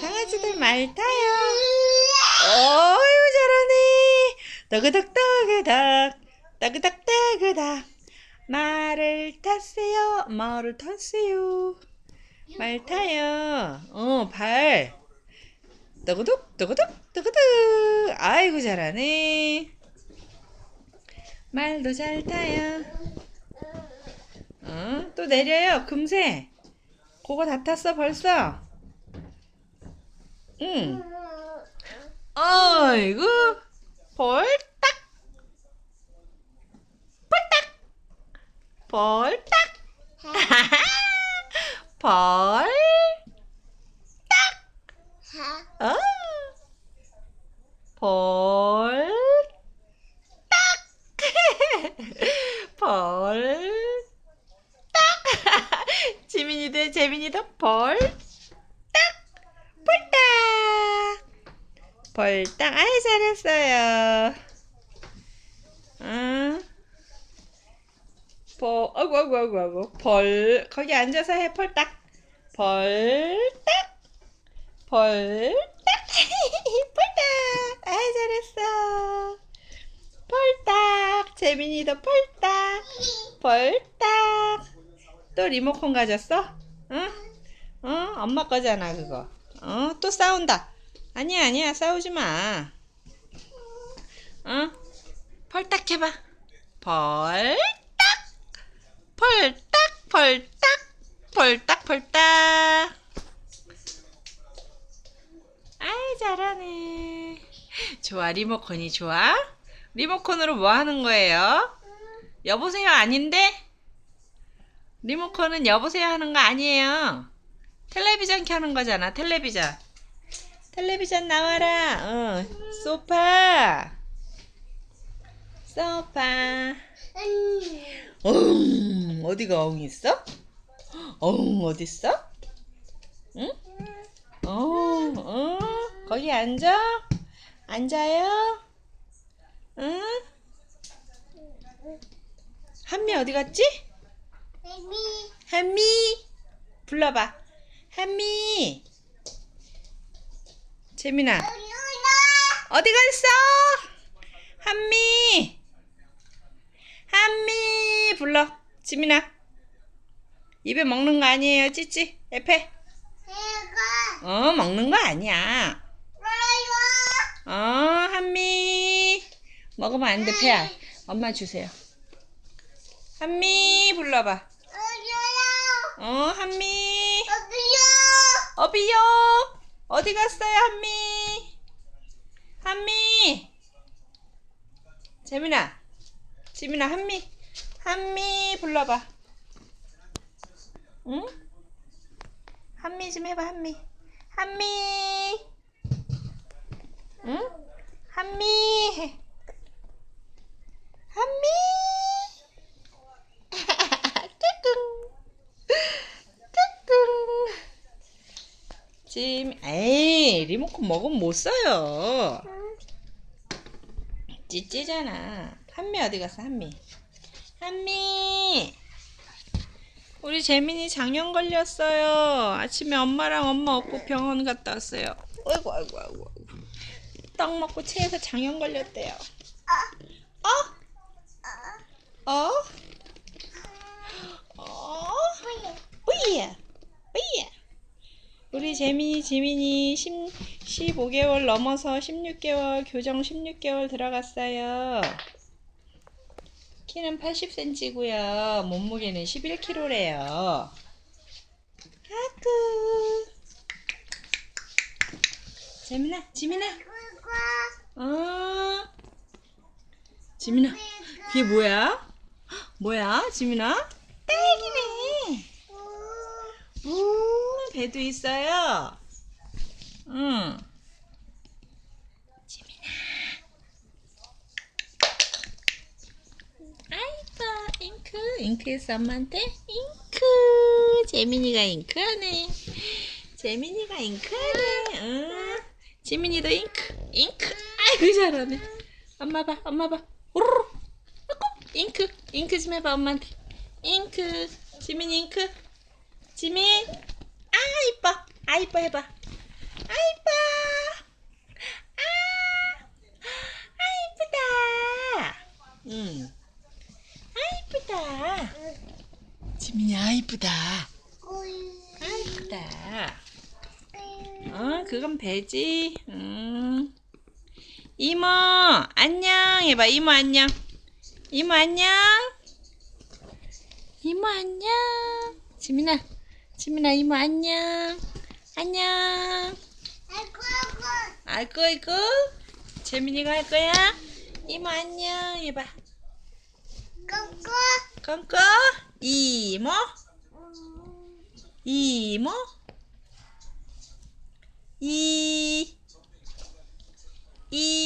강아지들 말 타요. 어유 잘하네. 따그닥 따그닥 말을 타세요. 말을 타세요. 말 타요. 어, 발. 따그둑 따그둑 따그둑. 아이고 잘하네. 말도 잘 타요. 어, 또 내려요. 금세. 그거 다 탔어 벌써. 응. 아이고 벌딱 벌딱 벌딱 벌딱 어? 벌딱 벌딱 지민이도 재민이도 벌딱 벌딱 벌딱 아이 잘했어요. 응. 벌 아이고 아이고 아이고 아이고 벌 거기 앉아서 해 벌딱 벌딱 벌딱 벌딱 아이 잘했어. 벌딱 재민이도 벌딱 벌딱 또 리모컨 가졌어? 응? 어? 엄마 거잖아 그거. 어? 또 싸운다 아니야 아니야 싸우지 마 어? 펄딱 해봐 벌딱 펄딱 펄딱 펄딱 펄딱 아이 잘하네 좋아 리모컨이 좋아? 리모컨으로 뭐 하는 거예요? 여보세요 아닌데? 리모컨은 여보세요 하는 거 아니에요. 텔레비전 켜는 거잖아. 텔레비전. 텔레비전 나와라. 어. 소파. 소파. 엉. 어디가 엉 있어? 엉 어디 있어? 응? 어, 어. 거기 앉아. 앉아요. 응? 한미 어디 갔지? 한미 불러봐 한미 재민아. 어디 갔어? 한미. 한미. 불러. 지민아. 입에 먹는 거 아니에요 찌찌? 에페. 어 먹는 거 아니야. 어 한미. 먹으면 안돼 배야 엄마 주세요. 한미 불러봐. 어 한미. 어비요? 어 디 갔어요 한미? 한미! 재민아 지민아 한미 한미 불러봐. 응? 한미 좀 해봐 한미. 한미! 응? 한미! 해 찜. 에이 리모컨 먹으면 못 써요. 찌찌잖아. 한미 어디 갔어 한미? 한미! 우리 재민이 장염 걸렸어요. 아침에 엄마랑 엄마 없고 병원 갔다 왔어요. 아이고 아이고 아이고 떡 먹고 체해서 장염 걸렸대요. 어? 어? 어? 오이야 오이야 우리 재민이 지민이 10, 15개월 넘어서 16개월 교정 16개월 들어갔어요. 키는 80cm고요. 몸무게는 11kg래요. 아구 재민아 지민아. 어? 지민아 그게 뭐야? 뭐야 지민아? 딸기네. 오, 배도 있어요. 응. 지민아. 아이고, 잉크. 잉크했어, 엄마한테? 잉크. 재민이가 잉크하네. 재민이가 잉크하네. 응. 지민이도 잉크. 잉크. 아이고, 잘하네. 엄마 봐, 엄마 봐. 오르르. 잉크. 잉크 좀 해봐, 엄마한테. 잉크. 지민이 잉크. 지민 아 이뻐 아 이뻐 해봐 이뻐. 아, 아 이쁘다. 응. 아 이쁘다. 지민이 아 이쁘다. 아 이쁘다. 어, 그건 배지. 음. 이모, 안녕. 해봐, 이모, 안녕. 이모, 안녕. 이모, 안녕. 지민아, 지민아, 이모, 안녕. 안녕. 아이고, 아이고. 재민이가 할 거야? 이모, 안녕. 해봐. 껌껌. 이모, 이모. 이, 이,